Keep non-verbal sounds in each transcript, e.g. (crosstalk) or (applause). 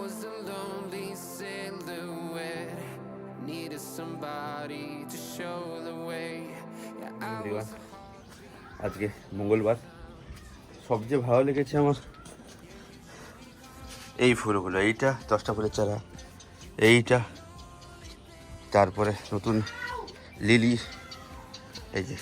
was a lonely silhouette. Needed somebody to show the way. আজকে মঙ্গলবার। সবচেয়ে ভালো লেগেছে আমার এই ফুলগুলো। এইটা দশটা ফুলের চারা। এইটা। তারপরে নতুন লিলি। এই যে।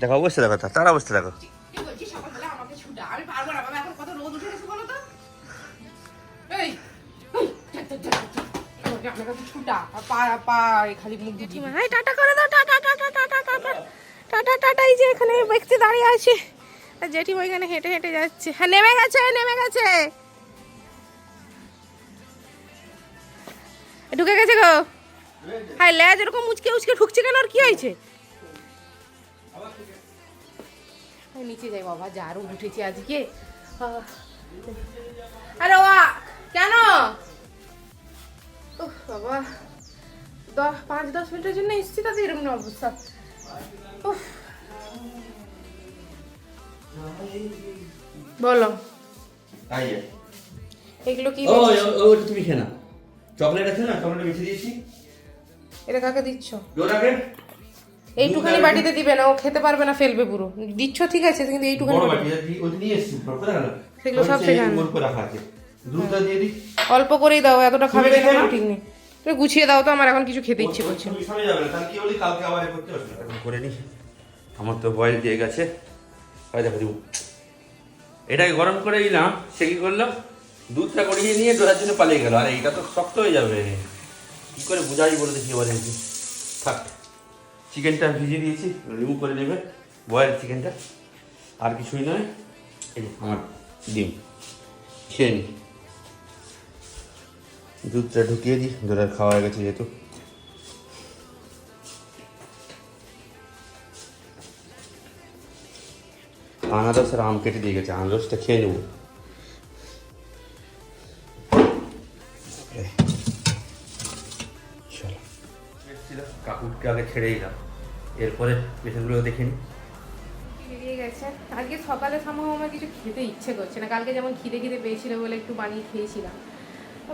দেখো অবস্থা দেখো তার অবস্থা দেখো। টাটা টাটা এই যে এখানে ব্যক্তি দাঁড়িয়ে আছে। আর জেঠিমা এখানে হেঁটে হেঁটে যাচ্ছে। হ্যাঁ নেমে গেছে নেমে গেছে। ঢুকে গেছে গো। হাই লেজ এরকম মুচকে উচকে ঢুকছে কেন? আর কি হয়েছে? নিচে যাই বাবা উঠেছে আজকে। আরে ওয়া, কেন? উফ বাবা। দশ পাঁচ দশ মিনিটের জন্য এসছি তাদের এরকম অবস্থা। বলো। এগুলো কি ওটা তুমি খেয়ে না চকলেট আছে না? চকলেট বেছে দিয়েছি। এটা কাকে দিচ্ছ? ওটাকে এইটুখানি বাটিতে দিবে না ও খেতে পারবে না ফেলবে পুরো। দিচ্ছ ঠিক আছে কিন্তু এইটুখানি বড় বাটি- বাটি ওটা নিয়ে এসেছি সেগুলো সব সেখানে। রাখা আছে। দুধটা দিয়ে দিই। অল্প করেই দাও এতটা খাবে। আমার ঠিক নেই। তুমি গুছিয়ে দাও তো আমার এখন কিছু খেতে ইচ্ছে করছে না। তুমি সরে যাবে না, তাহলে কি বলি? কালকে আবার করতে পারবে না। করে নি। আমার তো বয়েল দিয়ে গেছে। ওই দেখো দিব। এটাকে গরম করে দিলাম সে কি করল? দুধটা গড়িয়ে নিয়ে ডোরার জন্য পালিয়ে গেল। আরে এটা তো শক্ত হয়ে যাবে। কি করে বুঝাই বলে দেখি এবারে এসে। থাক চিকেনটা ভিজিয়ে দিয়েছি রিমুভ করে নেবে। বয়েল চিকেনটা। আর কিছুই নয়। এই আমার ডিম। খেয়ে নি। দুধটা ঢুকিয়ে দিই ডোরার খাওয়া হয়ে গেছে যেহেতু। আনারস আর আম কেটে দিয়ে গেছে আনারসটা খেয়ে নেব। কাকুরকে আগে ছেড়ে দিলাম। এরপরে পেশেন্টগুলো দেখে নি বেরিয়ে গেছে। আজকে সকালে সম্ভব আমার কিছু খেতে ইচ্ছে করছে না। কালকে যেমন খিদে খিদে পেয়েছিল বলে একটু বানিয়ে খেয়েছিলাম।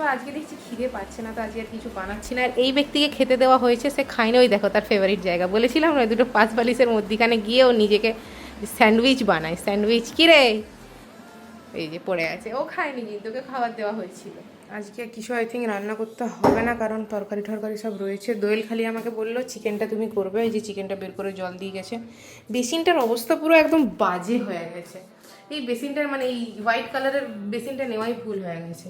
আবার আজকে দেখছি খিদে পাচ্ছে না, তো আজকে আর কিছু বানাচ্ছি না। আর এই ব্যক্তিকে খেতে দেওয়া হয়েছে, সে খায়নি ওই দেখো, তার ফেভারিট জায়গা। বলেছিলাম না দুটো পাঁচ বালিশের মধ্যিখানে গিয়ে ও নিজেকে স্যান্ডউইচ বানায়। স্যান্ডউইচ কি রে? এই যে পড়ে আছে। ও খায়নি কিন্তু, ওকে খাবার দেওয়া হয়েছিল। আজকে কিছু আই থিঙ্ক রান্না করতে হবে না, কারণ তরকারি টরকারি সব রয়েছে। দোয়েল খালি আমাকে বলল চিকেনটা তুমি করবে? এই যে চিকেনটা বের করে জল দিয়ে গেছে। বেসিনটার অবস্থা পুরো একদম বাজে হয়ে গেছে। এই বেসিনটার মানে এই হোয়াইট কালারের বেসিনটা নেওয়াই ভুল হয়ে গেছে।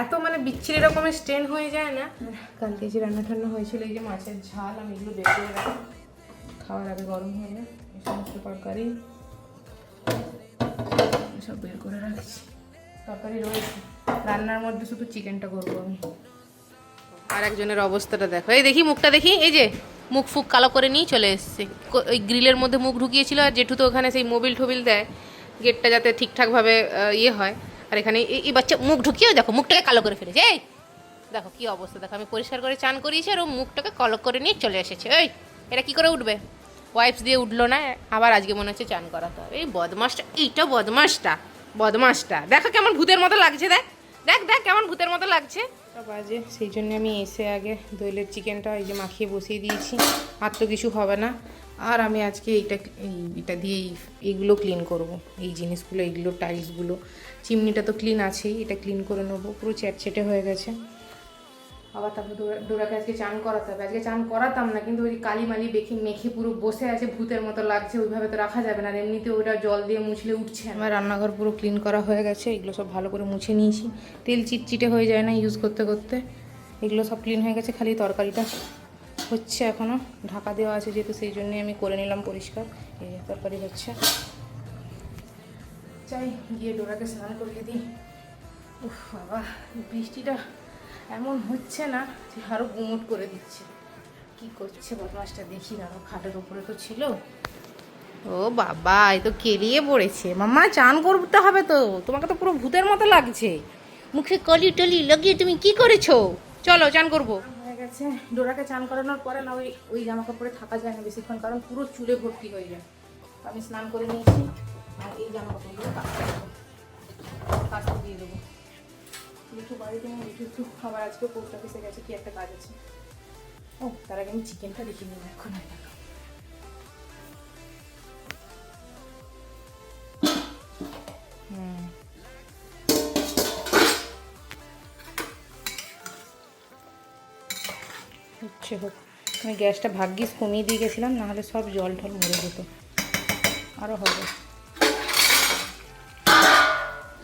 এত মানে বিচ্ছিরি রকমের স্টেন হয়ে যায় না। কালকে যে রান্না টান্না হয়েছিল, এই যে মাছের ঝাল, আমি এগুলো বের করে রাখি খাওয়ার আগে গরম হয়ে যায় এই সমস্ত তরকারি সব বের করে রাখছি। তরকারি রয়েছে। রান্নার মধ্যে শুধু চিকেনটা করব আমি। আর একজনের অবস্থাটা দেখো। এই দেখি মুখটা দেখি, এই যে মুখ ফুক কালো করে নিয়ে চলে এসছে। ওই গ্রিলের মধ্যে মুখ ঢুকিয়েছিল, আর জেঠু তো ওখানে সেই মোবিল টোবিল দেয়। গেটটা যাতে ঠিকঠাকভাবে ইয়ে হয়। আর এখানে এই- বাচ্চা মুখ ঢুকিয়েও দেখো, মুখটাকে কালো করে ফেলেছে, এই। দেখো কি অবস্থা, দেখো, আমি পরিষ্কার করে চান করিয়েছি আর ও মুখটাকে কালো করে নিয়ে চলে এসেছে ওই এটা কি করে উঠবে? ওয়াইপস দিয়ে উঠল না, আবার আজকে মনে হচ্ছে চান করাতে হবে। এই বদমাসটা, এইটা বদমাসটা বদমাসটা। দেখো কেমন ভূতের মতো লাগছে, দেখ। দেখ দেখ কেমন ভূতের মতো লাগছে। বাজে, সেই জন্য আমি এসে আগে দইলের চিকেনটা এই যে মাখিয়ে বসিয়ে দিয়েছি। আর তো কিছু হবে না। আর আমি আজকে এইটা এই এটা দিয়ে এইগুলো ক্লিন করব। এই জিনিসগুলো, এইগুলো টাইলসগুলো চিমনিটা তো ক্লিন আছেই, এটা ক্লিন করে নেব। পুরো চ্যাটচেটে হয়ে গেছে। আবার তারপর ডোরা- ডোরাকে আজকে চান করাতে হবে। আজকে চান করাতাম না, কিন্তু ওই কালি মালি বেখি মেখে পুরো বসে আছে, ভূতের মতো লাগছে, ওইভাবে তো রাখা যাবে না। এমনিতে ওটা জল দিয়ে মুছলে উঠছে আমার রান্নাঘর পুরো ক্লিন করা হয়ে গেছে, এগুলো সব ভালো করে মুছে নিয়েছি। তেল চিটচিটে হয়ে যায় না ইউজ করতে করতে। এগুলো সব ক্লিন হয়ে গেছে, খালি তরকারিটা। হচ্ছে এখনও ঢাকা দেওয়া আছে যেহেতু, সেই জন্যই আমি করে নিলাম পরিষ্কার। এই তরকারি হচ্ছে। চাই গিয়ে ডোরাকে স্নান করিয়ে দিই। উফ বাবা, বৃষ্টিটা এমন হচ্ছে না যে আরও গুমট করে দিচ্ছে। কি করছে বদমাসটা দেখি না, খাটের উপরে তো ছিল। ও বাবা এই তো কেলিয়ে পড়েছে। মাম্মা, চান করতে হবে তো। তোমাকে তো পুরো ভূতের মতো লাগছে। মুখে কলি টলি লাগিয়ে তুমি কি করেছ? চলো, চান করব। গেছে ডোরাকে চান করানোর পরে না ওই ওই জামা কাপড়ে থাকা যায় না বেশিক্ষণ, কারণ পুরো চুলে ভর্তি হয়ে যায়। আমি স্নান করে নিয়েছি, আর এই জামা কাপড়গুলো কাচতে দেবো দিয়ে দেবো। লিটু বাড়িতে নেই লিটু একটু আবার আজকে পোস্ট অফিসে গেছে, কি একটা কাজ আছে। ও, তার আগে আমি চিকেনটা দেখে নিই এখন। হুম। হচ্ছে হোক। আমি গ্যাসটা ভাগ্যিস কমিয়ে দিয়ে গেছিলাম নাহলে সব জল ঠল মরে যেত। আরও হবে।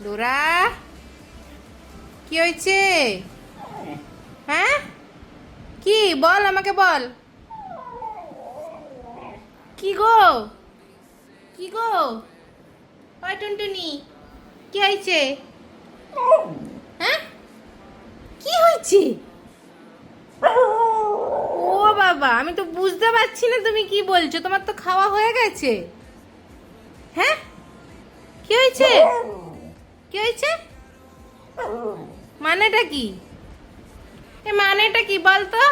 ডোরা কি হয়েছে? হ্যাঁ? কি? বল আমাকে বল। কি গো? কি গো? ওই টুনটুনি, কি হয়েছে? হ্যাঁ? কি হয়েছে? বাবা, আমি তো বুঝতে পারছি না তুমি কি বলছো, তোমার তো খাওয়া হয়ে গেছে। হ্যাঁ? কি হয়েছে? কি হয়েছে? মানেটা কি? এ মানেটা কি বল তো?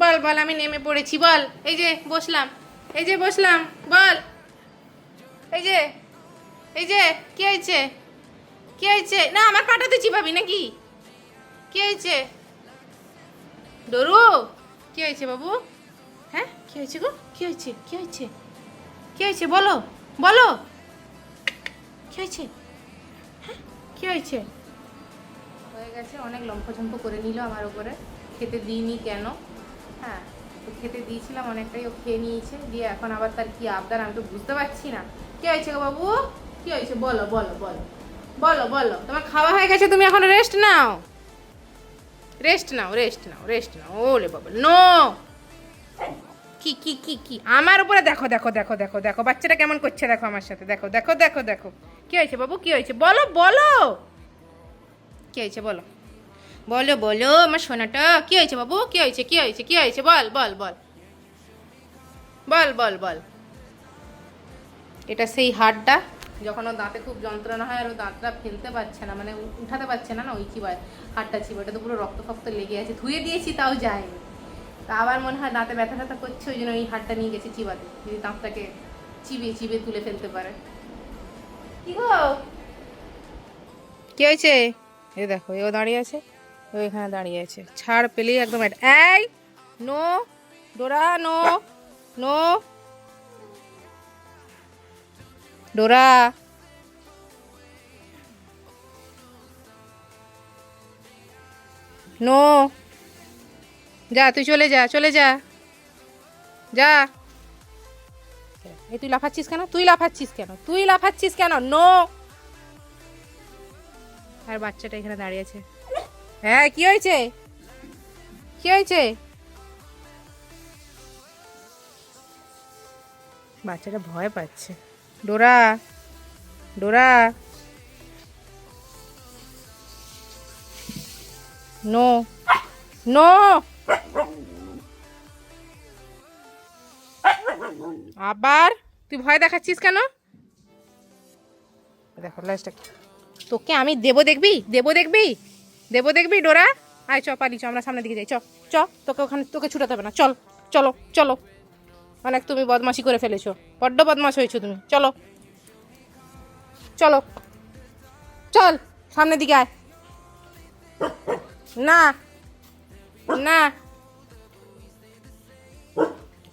বল বল, আমি নেমে পড়েছি, বল। এই যে, বসলাম। এই যে, বসলাম, বল। এই যে এই যে, কি হয়েছে? কি হয়েছে? না, আমার পাটা তুই চিপাবি নাকি? কি হয়েছে? ডরু কি হয়েছে বাবু? হ্যাঁ? কি হয়েছে গো? কি হয়েছে? কি হয়েছে? কি হয়েছে? বলো বলো। কি হয়েছে? হ্যাঁ? কি হয়েছে? হয়ে গেছে, অনেক লম্ফঝম্প করে নিল আমার উপরে। খেতে দিইনি কেন? হ্যাঁ খেতে দিয়েছিলাম, অনেকটাই ও খেয়ে নিয়েছে। দিয়ে এখন আবার তার কি আবদার আমি তো বুঝতে পারছি না। কি হয়েছে গো বাবু? কি হয়েছে? বলো বলো বলো। বলো বলো। তোমার খাওয়া হয়ে গেছে, তুমি এখন রেস্ট নাও। রেস্ট নাও রেস্ট নাও রেস্ট নাও। ওলে বাবা নো কি কি কি কি? আমার উপরে দেখো দেখো দেখো দেখো দেখো। বাচ্চাটা কেমন করছে দেখো আমার সাথে। দেখো দেখো দেখো দেখো। কি হয়েছে বাবু? কি হয়েছে? বলো বলো! কি হয়েছে বলো? বলো বলো আমার সোনাটা। কি হয়েছে বাবু? কি হয়েছে? কি হয়েছে? কি হয়েছে? বল বল বল। বল বল বল। এটা সেই হাড়টা যখন ওর দাঁতে খুব যন্ত্রণা হয় আর ও দাঁতটা ফেলতে পারছে না মানে উঠাতে পারছে না না ওই চিবায় হাড়টা চিবায় এটা তো পুরো রক্ত ফক্ত লেগে আছে ধুয়ে দিয়েছি তাও যায়নি। তা আবার মনে হয় দাঁতে ব্যথা ব্যথা করছে ওই জন্য ওই হাড়টা নিয়ে গেছে চিবাতে যদি দাঁতটাকে চিবিয়ে চিবিয়ে তুলে ফেলতে পারে। কি গো? কি হয়েছে? এ দেখো এও দাঁড়িয়ে আছে ও এখানে দাঁড়িয়ে আছে ছাড় পেলেই একদম এই no Dora no no Dora no যা, তুই চলে যা চলে যা। যা। এই তুই লাফাচ্ছিস কেন? তুই লাফাচ্ছিস কেন? তুই লাফাচ্ছিস কেন? নো আর বাচ্চাটা এখানে দাঁড়িয়ে আছে। হ্যাঁ কি হয়েছে? কি হয়েছে? বাচ্চাটা ভয় পাচ্ছে। Dora Dora. No no. আবার? তুই ভয় দেখাচ্ছিস কেন? দেখো তোকে আমি দেবো দেখবি? দেবো দেখবি? দেবো দেখবি, ডোরা? আয়, চ পালি চ, আমরা সামনের দিকে যাই। চ চ, তোকে ওখানে, তোকে ছুটাতে হবে না। চল, চলো চলো। অনেক তুমি বদমাশি করে ফেলেছো। বড্ড বদমাশ হয়েছো তুমি। চলো। চলো। চল সামনের দিকে আয়। না। না।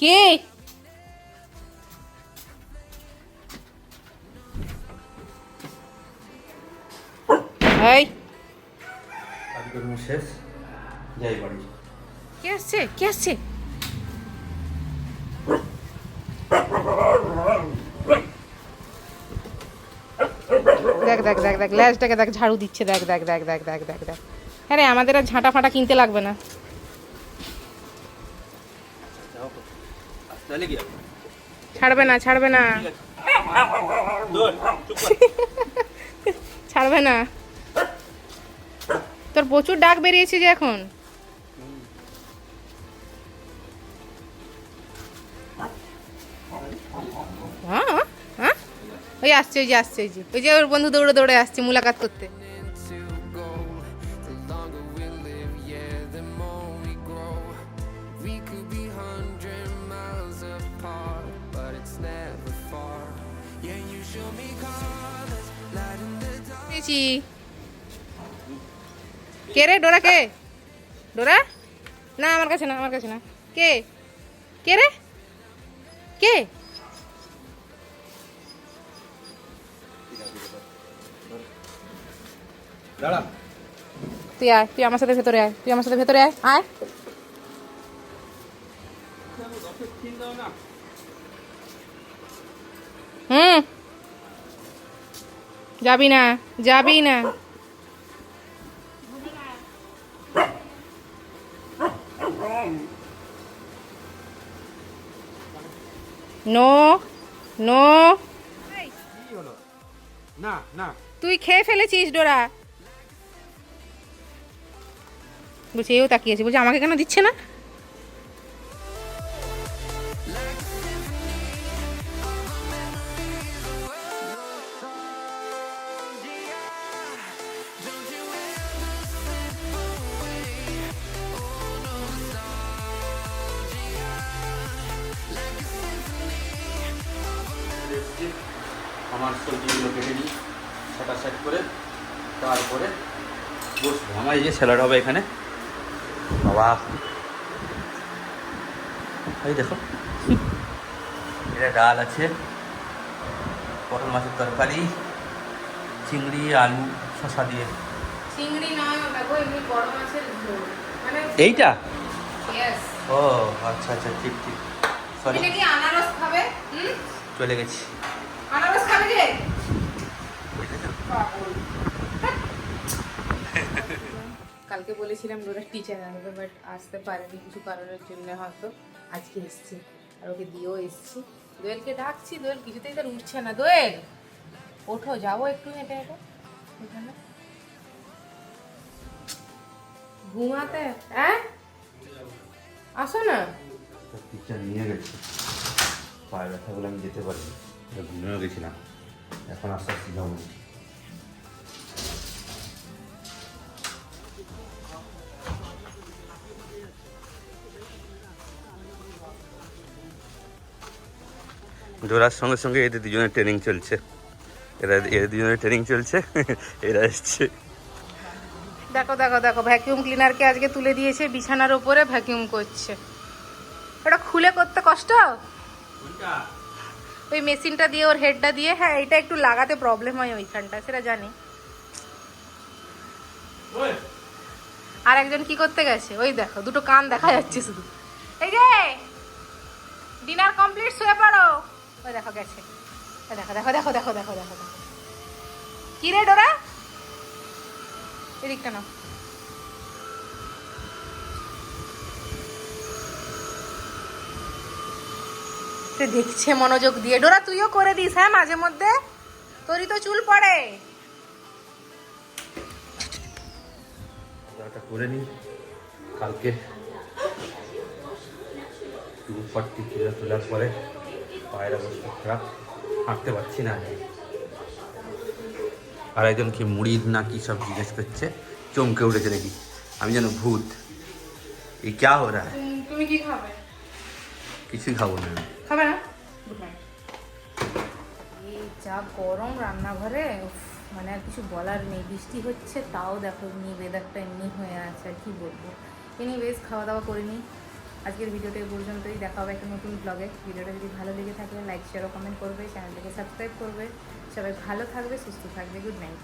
কে? এই। শেষ। যাই বাড়ি। কে আসছে? কে আসছে? দেখ দেখ দেখ দেখ ল্যাশটাকে দেখ, ঝাড়ু দিচ্ছে, দেখ দেখ দেখ দেখ দেখ দেখ দেখ। হ্যাঁ রে, আমাদের আর ঝাঁটা ফাঁটা কিনতে লাগবে না। ছাড়বে না ছাড়বে না। ছাড়বে না। তোর প্রচুর ডাক বেরিয়েছে যে এখন। ওই আসছে ওই যে আসছে ওই যে ওই যে ওর বন্ধু দৌড়ে দৌড়ে আসছে মুলাকাত করতে কে রে ডোরা কে ডোরা না আমার কাছে না আমার কাছে না কে কে রে কে দাঁড়া। তুই আয় তুই আমার সাথে ভেতরে আয় তুই আমার সাথে ভেতরে আয় আয়। হুম। যাবি না যাবি না। No no. না না। তুই খেয়ে ফেলেছিস ডোরা। বলছি, এও তাকিয়েছে বলছে, আমাকে কেন দিচ্ছে না? আমার সবজিগুলো কেটে নিই সেটা সেট করে, তারপরে বসবো। আমার এই যে স্যালাড হবে এখানে। বাবা এই দেখো। (laughs) এটা ডাল আছে পটল মাছের তরকারি চিংড়ি আলু শসা দিয়ে। চিংড়ি নয় ওটা গো এমনি বড় মাছের ঝোল। মানে এইটা? ইয়েস ও আচ্ছা আচ্ছা ঠিক ঠিক। সরি এটা কি আনারস খাবে? হুম? চলে গেছি। আনারস খাবে যে? কালকে বলেছিলাম ওরা টিচার আসবে বাট আসতে পারেনি কিছু কারণের জন্য হয়তো। আজকে এসছে, আর ওকে দিয়েও এসছি। দোয়েলকে ডাকছি, দোয়েল কিছুতেই তার উঠছে না। দোয়েল, ওঠো যাব একটু হেঁটে হেঁটে। এখানে। ঘুমাতে হ্যাঁ? আসো না। টিচার নিয়ে গেছে। পায়ে ব্যথা বলে আমি যেতে ঘুমিয়েও গেছিলাম। এখন আস্তে আস্তে যাব ডোরার সঙ্গে সঙ্গে এদের দুজনের ট্রেনিং চলছে। এরা, এদের দুজনের ট্রেনিং চলছে, (laughs) এরা এসছে। দেখো দেখো দেখো ভ্যাকিউম ক্লিনারকে আজকে তুলে দিয়েছে বিছানার উপরে ভ্যাকিউম করছে। ওটা খুলে করতে কষ্ট? ওই মেশিনটা দিয়ে, ওর হেডটা দিয়ে হ্যাঁ এটা একটু লাগাতে প্রবলেম হয় ওইখানটা, সেটা জানি। আর একজন কি করতে গেছে? ওই দেখো, দুটো কান দেখা যাচ্ছে শুধু। এই যে ডিনার কমপ্লিট শুয়ে পড়ো। দেখো গেছে। দেখো দেখো দেখো দেখো দেখো দেখো। কি রে ডোরা? সে দেখছে মনোযোগ দিয়ে। ডোরা, তুইও করে দিস হ্যাঁ মাঝে মধ্যে? তোরই তো চুল পড়ে। করে নিই কালকে টু ফর্টি তোলার পরে পায়ের অবস্থা খারাপ হাঁটতে পারছি না আর একজন কি মুড়ি না কি সব জিজ্ঞেস করছে চমকে উঠেছে নাকি আমি যেন ভূত। এই ক্যা হো রা? তুমি কি খাবে? কিছুই খাব না খাবে না? এই যা গরম রান্নাঘরে মানে আর কিছু বলার নেই। বৃষ্টি হচ্ছে তাও দেখো এমনি ওয়েদারটা এমনি হয়ে আছে আর কি বলব। এনি বেশ খাওয়া দাওয়া করে নিই। আজকের ভিডিওটা এই পর্যন্তই। দেখা হবে একটা নতুন ব্লগে ভিডিওটা যদি ভালো লেগে থাকে লাইক শেয়ার ও কমেন্ট করবে চ্যানেলটাকে সাবস্ক্রাইব করবে। সবাই ভালো থাকবে, সুস্থ থাকবে। Good night